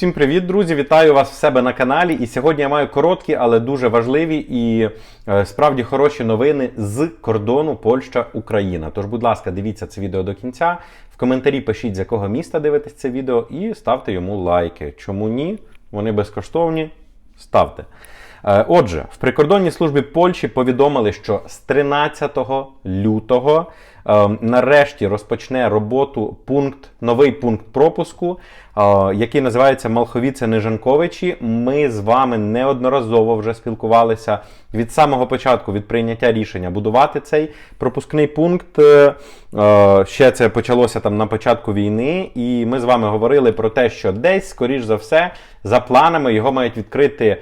Всім привіт, друзі! Вітаю вас в себе на каналі. І сьогодні я маю короткі, але дуже важливі і е, справді хороші новини з кордону Польща-Україна. Тож, будь ласка, дивіться це відео до кінця. В коментарі пишіть, з якого міста дивитесь це відео, і ставте йому лайки. Чому ні? Вони безкоштовні. Ставте. Е, Отже, в прикордонній службі Польщі повідомили, що з 13 лютого нарешті розпочне роботу пункт, новий пункт пропуску, е, який називається Малховіце Нижанковичі. Ми з вами неодноразово вже спілкувалися від самого початку від прийняття рішення будувати цей пропускний пункт. Е, е, Ще це почалося там на початку війни, і ми з вами говорили про те, що десь, скоріш за все, за планами його мають відкрити е,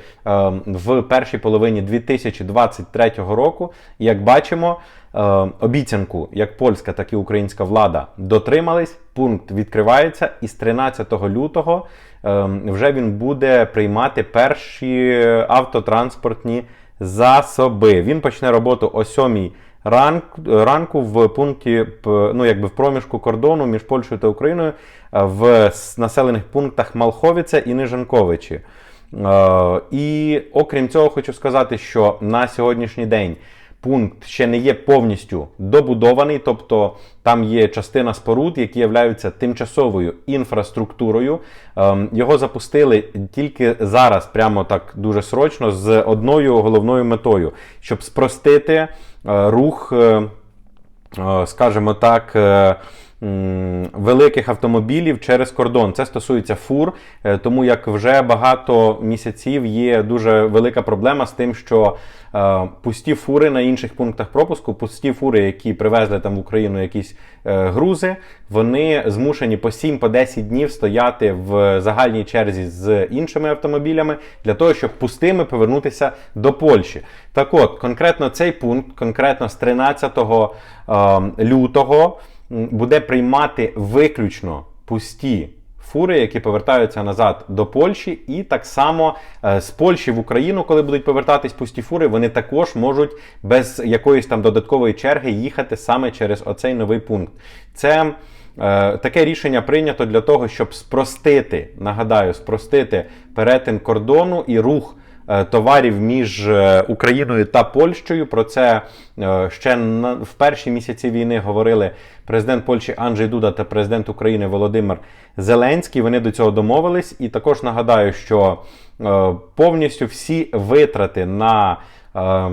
в першій половині 2023 року. Як бачимо, обіцянку як польська, так і українська влада дотримались. Пункт відкривається, і з 13 лютого е, вже він буде приймати перші автотранспортні засоби. Він почне роботу о 7 ранк, ранку в пункті, ну якби в проміжку кордону між Польщею та Україною е, в населених пунктах Малховіце і Нижанковичі. Е, І окрім цього, хочу сказати, що на сьогоднішній день пункт ще не є повністю добудований, тобто там є частина споруд, які являються тимчасовою інфраструктурою. Ем, Його запустили тільки зараз, прямо так дуже срочно, з одною головною метою, щоб спростити е, рух. е, е, скажімо так, великих автомобілів через кордон. Це стосується фур, е, тому як вже багато місяців є дуже велика проблема з тим, що е, пусті фури на інших пунктах пропуску, пусті фури, які привезли там в Україну якісь е, грузи, вони змушені по 7-10 днів стояти в загальній черзі з іншими автомобілями для того, щоб пустими повернутися до Польщі. Так от, конкретно цей пункт, конкретно з 13 е, лютого, буде приймати виключно пусті фури, які повертаються назад до Польщі, і так само е, з Польщі в Україну, коли будуть повертатись пусті фури, вони також можуть без якоїсь там додаткової черги їхати саме через оцей новий пункт. Це е, таке рішення прийнято для того, щоб спростити, нагадаю, спростити перетин кордону і рух товарів між е, Україною та Польщею. Про це е, ще в перші місяці війни говорили президент Польщі Анджей Дуда та президент України Володимир Зеленський. Вони до цього домовились. І також нагадаю, що е, повністю всі витрати на е,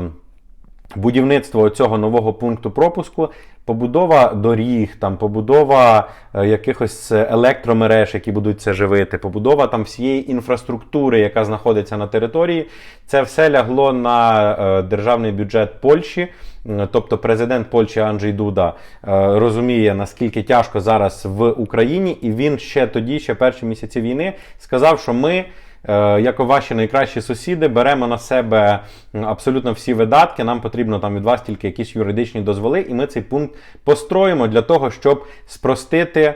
будівництво цього нового пункту пропуску, побудова доріг, там побудова е, якихось електромереж, які будуть це живити, побудова там всієї інфраструктури, яка знаходиться на території. Це все лягло на е, державний бюджет Польщі. Тобто президент Польщі Анджей Дуда е, розуміє, наскільки тяжко зараз в Україні, і він ще тоді, ще перші місяці війни, сказав, що ми е, як ваші найкращі сусіди, беремо на себе абсолютно всі видатки. Нам потрібно там від вас тільки якісь юридичні дозволи, і ми цей пункт построїмо для того, щоб спростити.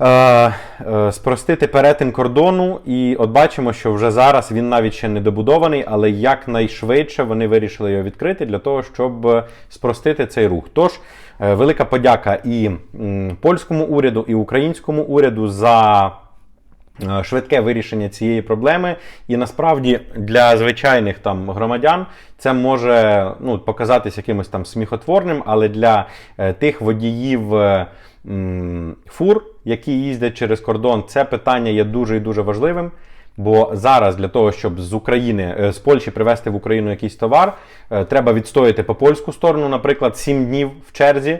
Е, е, спростити перетин кордону, і от бачимо, що вже зараз він навіть ще не добудований, але якнайшвидше вони вирішили його відкрити для того, щоб е, спростити цей рух. Тож, е, велика подяка і польському уряду, і українському уряду за е, швидке вирішення цієї проблеми. І насправді для звичайних там громадян це може ну, показатись якимось там сміхотворним, але для е, тих водіїв е, фур, які їздять через кордон, це питання є дуже і дуже важливим. Бо зараз для того, щоб з України, е, з Польщі привезти в Україну якийсь товар, е, треба відстояти по польську сторону, наприклад, 7 днів в черзі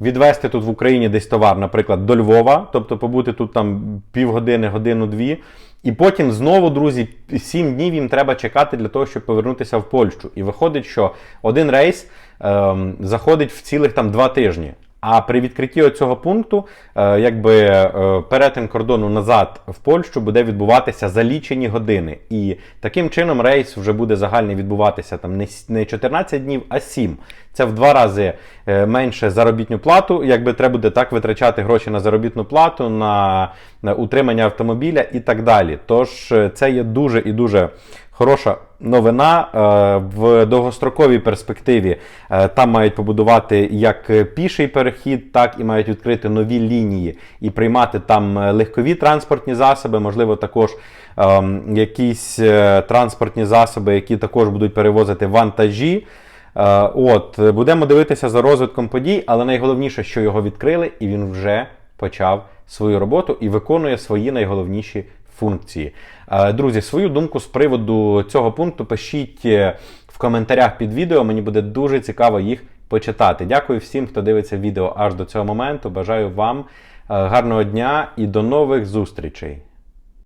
відвести тут в Україні десь товар, наприклад, до Львова, тобто побути тут там півгодини, годину-дві. І потім знову, друзі, 7 днів їм треба чекати для того, щоб повернутися в Польщу. І виходить, що один рейс ем, заходить в цілих там 2 тижні. А при відкритті цього пункту, е, якби е, перетин кордону назад в Польщу буде відбуватися за лічені години. І таким чином рейс вже буде загальний відбуватися там не не 14 днів, а 7. Це в два рази е, менше заробітну плату. Якби треба буде так витрачати гроші на заробітну плату, на, утримання автомобіля і так далі. Тож е, це є дуже і дуже хороша новина е, в довгостроковій перспективі. Там мають побудувати як піший перехід, так і мають відкрити нові лінії і приймати там легкові транспортні засоби, можливо, також ем, якісь транспортні засоби, які також будуть перевозити вантажі. Е, От, будемо дивитися за розвитком подій, але найголовніше, що його відкрили, і він вже почав свою роботу і виконує свої найголовніші функції. Е, Друзі, свою думку з приводу цього пункту пишіть е, в коментарях під відео. Мені буде дуже цікаво їх почитати. Дякую всім, хто дивиться відео аж до цього моменту. Бажаю вам гарного дня і до нових зустрічей.